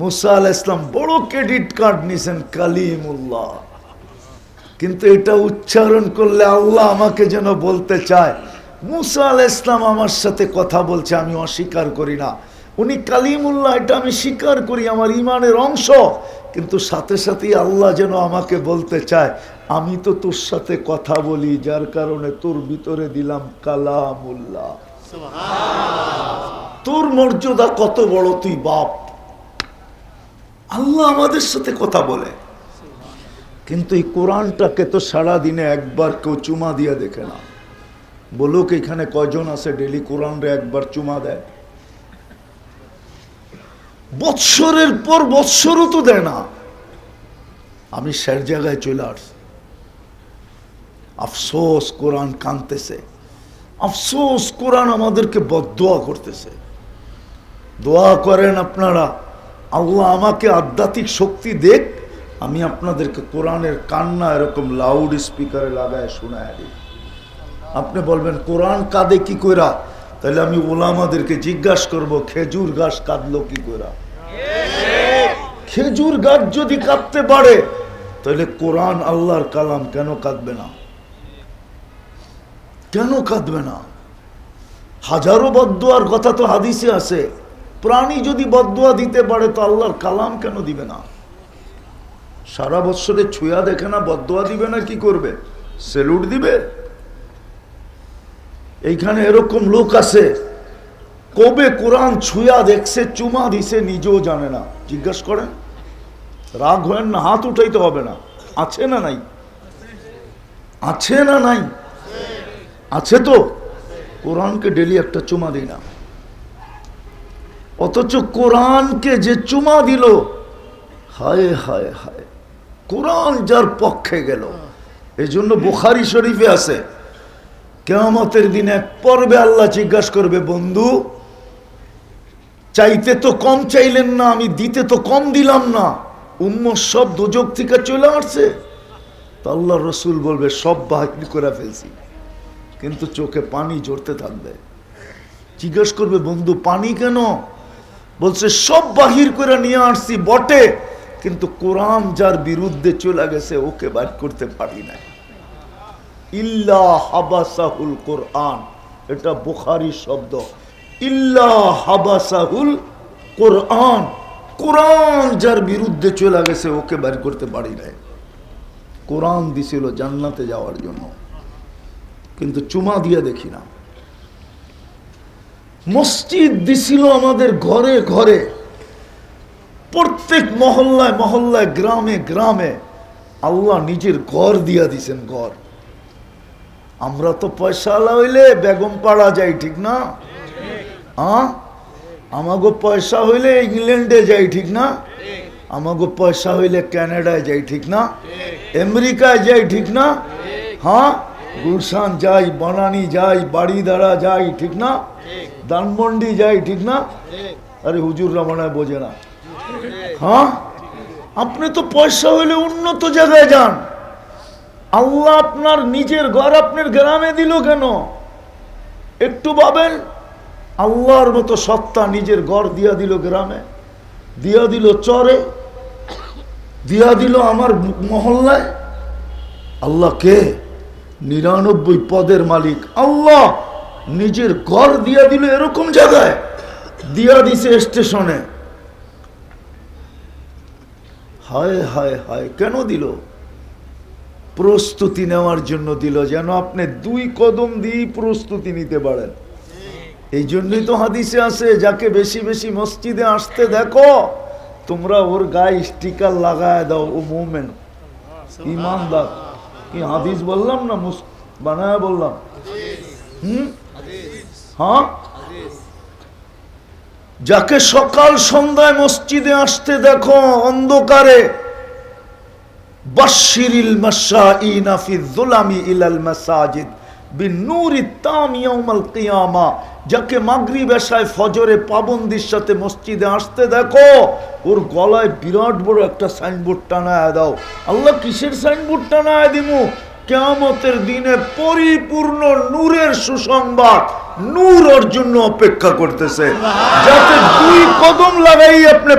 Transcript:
মুসা আল ইসলাম বড় credit card নিছেন কালিমুল্লাহ। কিন্তু এটা উচ্চারণ করলে আল্লাহ আমাকে যেন বলতে চায় মুসা আল ইসলাম আমার সাথে কথা বলছে আমি অস্বীকার করি না। উনি কালিমুল্লাহ এটা আমি স্বীকার করি আমার ইমানের অংশ। কিন্তু সাথে সাথেই আল্লাহ যেন আমাকে বলতে চায় আমি তো তোর সাথে কথা বলি যার কারণে তোর ভিতরে দিলাম কালামুল্লাহ। তোর মর্যাদা কত বড় তুই বাপ। আল্লাহ আমাদের সাথে কথা বলে। কিন্তু এই কোরআনটাকে তো সারা দিনে একবার কেউ চুমা দিয়ে দেখে না। বলুক এখানে কয়জন আছে ডেলি কোরআনরে একবার চুমা দেয়। বৎসরের পর বৎসরও তো দেয় না। আমি স্যার জায়গায় চলে আসছি। আফসোস কোরআন কানতেছে। আফসোস কোরআন আমাদেরকে বদোয়া করতেছে। দোয়া করেন আপনারা। আল্লাহ আমাকে আধ্যাত্মিক শক্তি দেখ, আমি আপনাদেরকে কোরআনের কান্না এরকম লাউড স্পিকারে লাগায় শোনায় দিই। আপনি বলবেন, কোরআন কাঁদে কি কইরা? তাহলে আমি ওলামাদেরকে জিজ্ঞাসা করব, খেজুর গাছ কাঁদলো কি কইরা? খেজুর গাছ যদি কাঁদতে পারে, তাহলে কোরআন আল্লাহর কালাম কেন কাঁদবে না? কেন কাঁদবে না? হাজারো বদুয়ার কথা তো হাদিসে আছে। প্রাণী যদি বদুয়া দিতে পারে, তো আল্লাহর কালাম কেন দিবে না? সারা বছরে ছুঁয়া দেখে না, বদুয়া দিবে না, কি করবে? সেলুট দিবে? এইখানে এরকম লোক আছে, কবে কোরআন ছুঁয়া দেখছে, চুমা দিছে, নিজেও জানে না। জিজ্ঞাসা করেন? রাগ হয় না, হাত উঠাইতে হবে না। আছে না নাই? আছে না নাই? আছে তো? কোরআনকে ডেলি একটা চুমা দিই না। অথচ কোরআনকে যে চুমা দিল, হায় হায় হায়, কোরআন যার পক্ষে গেল। এই জন্য বুখারি শরীফে আছে, কেয়ামতের দিন এক পর্বে আল্লাহ জিজ্ঞাসা করবে, বন্ধু, চাইতে তো কম চাইলেন না, আমি দিতে তো কম দিলাম না উম্ম সব দুযোগ থেকে চলে আসছে। তো আল্লাহ রসুল বলবে, সব বাহির করে ফেলছি, কিন্তু চোখে পানি জড়তে থাকবে। জিজ্ঞেস করবে, বন্ধু, পানি কেন? বলছে, সব বাহির করে নিয়ে আসছি, বটে। কিন্তু কোরআন যার বিরুদ্ধে চলে গেছে, ওকে বাইর করতে পারি না ইল্লা হাবাসাহুল কোরআন। এটা বুখারি শব্দ। ইল্লা হাবাসাহুল কোরআন। কোরআন যার বিরুদ্ধে চলে গেছে, ওকে বের করতে পারি নাই। কোরআন দিছিল জান্নাতে যাওয়ার জন্য। কিন্তু চুমা দিয়ে দেখি না। মসজিদ দিছিল আমাদের ঘরে ঘরে। প্রত্যেক মহল্লায় মহল্লায়, গ্রামে গ্রামে আল্লাহ নিজের ঘর দিয়া দিছেন ঘর। আমরা তো পয়সা হইলে বেগম পাড়া যাই, ঠিক না? আমাগো পয়সা হইলে ইংল্যান্ডে যাই, ঠিক না? আমাগো পয়সা হইলে ক্যানাডায় যাই, ঠিক না? আমেরিকায় যাই, ঠিক না? হ্যাঁ? গুলশান যাই, বনানি যাই বাড়িদারা যাই, ঠিক না? ধানমন্ডি যাই ঠিক না? আরে হুজুর রমনায় বোঝে না। হ্যাঁ? আপনি তো পয়সা হইলে উন্নত জায়গায় যান। আল্লাহ আপনার নিজের ঘর আপনার গ্রামে দিল কেন? একটু ভাবেন, আল্লাহর মতো সত্তা নিজের ঘর দিয়া দিল গ্রামে, দিয়া দিল চরে, দিয়া দিল আমার মহল্লায়। আল্লাহ কে? নিরানব্বই পদের মালিক। আল্লাহ! নিজের ঘর দিয়া দিল এরকম জায়গায়। দিয়া দিছে স্টেশনে। হায় হায় হায়, কেন দিল? প্রস্তুতি নেওয়ার জন্য দিল যেন আপনি দুই কদম দিয়ে প্রস্তুতি নিতে পারেন। এই জন্যই তো হাদিসে আছে, যাকে বেশি বেশি মসজিদে আসতে দেখো, তোমরা ওর গায়ে স্টিকার লাগায় দাও, ও মোমেন। ইমানদার। কি হাদিস বললাম না মুস বানায় বললাম? হ্যাঁ? যাকে সকাল সন্ধ্যায় মসজিদে আসতে দেখো অন্ধকারে বাশিরিল ইলাল মাসাজিদ বিনূরি তাম ইয়াউমাল যাকে মাগরিব এশায় ফজরে পাবন্দির সাথে মসজিদে আসতে দেখো, ওর গলায় বিরাট বড় একটা সাইনবোর্ড টানায় দাও। আল্লাহ কিসের সাইনবোর্ড টানায় দিমু? কেয়ামতের দিনে পরিপূর্ণ নূরের সুসংবাদ নূর ওর জন্য অপেক্ষা করতেছে। যাতে দুই কদম লাগাই আপনি